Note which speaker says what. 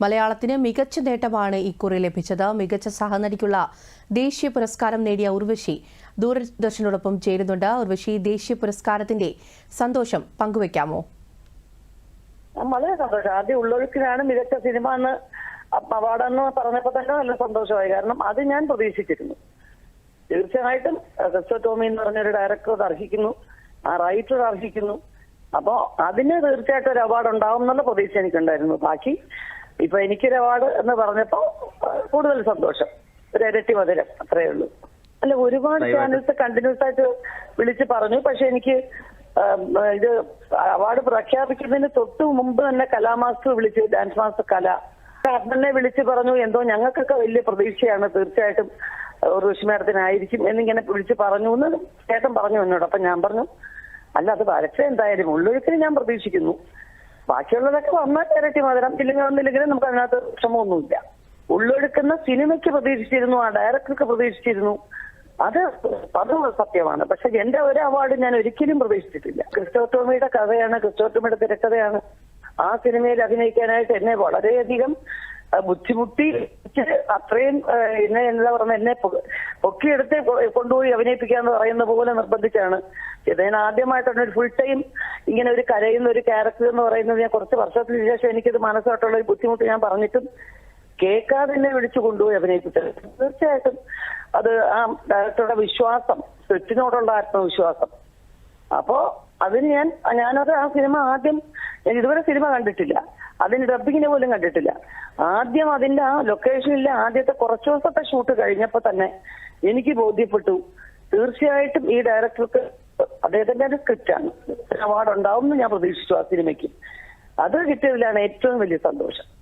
Speaker 1: മലയാളത്തിന് മികച്ച നേട്ടമാണ് ഇക്കുറി ലഭിച്ചത്. മികച്ച സഹനടിക്കുള്ള ദേശീയ പുരസ്കാരം നേടിയ ഉർവശി ദൂരദർശനോടൊപ്പം ചേരുന്നുണ്ട്. ഉർവശി ദേശീയ പുരസ്കാരത്തിന്റെ സന്തോഷം പങ്കുവയ്ക്കാമോ
Speaker 2: വളരെ സന്തോഷം. ആദ്യം ഉള്ളൊഴുക്കിനാണ് മികച്ച സിനിമ എന്ന് അവാർഡെന്ന് പറഞ്ഞപ്പോ തന്നെ നല്ല സന്തോഷമായി. കാരണം അത് ഞാൻ പ്രതീക്ഷിച്ചിരുന്നു. തീർച്ചയായിട്ടും അഹ് ടോമി എന്ന് പറഞ്ഞൊരു ഡയറക്ടർ അർഹിക്കുന്നു. ആ റൈറ്റർ അർഹിക്കുന്നു. അപ്പോ അതിന് തീർച്ചയായിട്ടും ഒരു അവാർഡ് ഉണ്ടാവും എന്നുള്ള പ്രതീക്ഷ എനിക്കുണ്ടായിരുന്നു. ബാക്കി ഇപ്പൊ എനിക്കൊരു അവാർഡ് എന്ന് പറഞ്ഞപ്പോ കൂടുതൽ സന്തോഷം. ഒരു ഇരട്ടി മധുരം അത്രയേ ഉള്ളൂ. അല്ല ഒരുപാട് ചാനൽസ് കണ്ടിന്യൂസ് ആയിട്ട് വിളിച്ച് പറഞ്ഞു. പക്ഷെ എനിക്ക് ഇത് അവാർഡ് പ്രഖ്യാപിക്കുന്നതിന് തൊട്ട് മുമ്പ് തന്നെ കലാമാസ്റ്റർ വിളിച്ച് ഡാൻസ് മാസ്റ്റർ കല. അന്നെ വിളിച്ച് പറഞ്ഞു എന്തോ ഞങ്ങൾക്കൊക്കെ വലിയ പ്രതീക്ഷയാണ്. തീർച്ചയായിട്ടും ഋഷി മേഡത്തിനായിരിക്കും എന്നിങ്ങനെ വിളിച്ച് പറഞ്ഞു എന്ന് ചേട്ടൻ പറഞ്ഞു എന്നോട്. അപ്പൊ ഞാൻ പറഞ്ഞു അല്ല അത് വരച്ച എന്തായാലും. ഉള്ളൊഴുക്കിന് ഞാൻ പ്രതീക്ഷിക്കുന്നു. ബാക്കിയുള്ളതൊക്കെ വന്നാൽ ഇരട്ടി മധുരം. ഇല്ലെങ്കിൽ വന്നില്ലെങ്കിലും നമുക്ക് അതിനകത്ത് വിഷമമൊന്നുമില്ല ഉള്ളൊഴുക്കുന്ന സിനിമയ്ക്ക് പ്രതീക്ഷിച്ചിരുന്നു ആ ഡയറക്ടർക്ക് പ്രതീക്ഷിച്ചിരുന്നു. അത് അത് സത്യമാണ്. പക്ഷെ എന്റെ ഒരു അവാർഡ് ഞാൻ ഒരിക്കലും പ്രതീക്ഷിച്ചിട്ടില്ല. ക്രിസ്റ്റോട്ടോമിയുടെ കഥയാണ് ക്രിസ്റ്റോട്ടോമിയുടെ തിരക്കഥയാണ്. ആ സിനിമയിൽ അഭിനയിക്കാനായിട്ട് എന്നെ വളരെയധികം ബുദ്ധിമുട്ടി അത്രയും എന്നെ എന്താ പറഞ്ഞ എന്നെ പൊക്കിയെടുത്ത് കൊണ്ടുപോയി അഭിനയിപ്പിക്കാന്ന് പറയുന്ന പോലെ നിർബന്ധിച്ചാണ് ഞാൻ ആദ്യമായിട്ടാണ് ഒരു ഫുൾ ടൈം ഇങ്ങനെ ഒരു കരയുന്ന ഒരു ക്യാരക്ടർ എന്ന് പറയുന്നത് ഞാൻ കുറച്ച് വർഷത്തിന് ശേഷം എനിക്കിത് മനസ്സായിട്ടുള്ള ഒരു ബുദ്ധിമുട്ട് ഞാൻ പറഞ്ഞിട്ടും കേൾക്കാതെ തന്നെ വിളിച്ചു കൊണ്ടുപോയി അഭിനയിപ്പിച്ചത്. തീർച്ചയായിട്ടും അത് ആ ഡയറക്ടറുടെ വിശ്വാസം സ്ക്രിപ്റ്റിനോടുള്ള ആത്മവിശ്വാസം. അപ്പോ അതിന് ഞാൻ ഞാനത് ആ സിനിമ ആദ്യം ഞാൻ ഇതുവരെ സിനിമ കണ്ടിട്ടില്ല. അതിന് ഡബിങ്ങിനെ പോലും കണ്ടിട്ടില്ല. ആദ്യം അതിന്റെ ആ ലൊക്കേഷനിലെ ആദ്യത്തെ കുറച്ചു ദിവസത്തെ ഷൂട്ട് കഴിഞ്ഞപ്പോ തന്നെ എനിക്ക് ബോധ്യപ്പെട്ടു. തീർച്ചയായിട്ടും ഈ ഡയറക്ടർക്ക് അദ്ദേഹത്തിന്റെ ഒരു സ്ക്രിപ്റ്റാണ് അവാർഡ് ഉണ്ടാവും എന്ന് ഞാൻ പ്രതീക്ഷിച്ചു ആ സിനിമയ്ക്ക്. അത് കിട്ടിയതിലാണ് ഏറ്റവും വലിയ സന്തോഷം.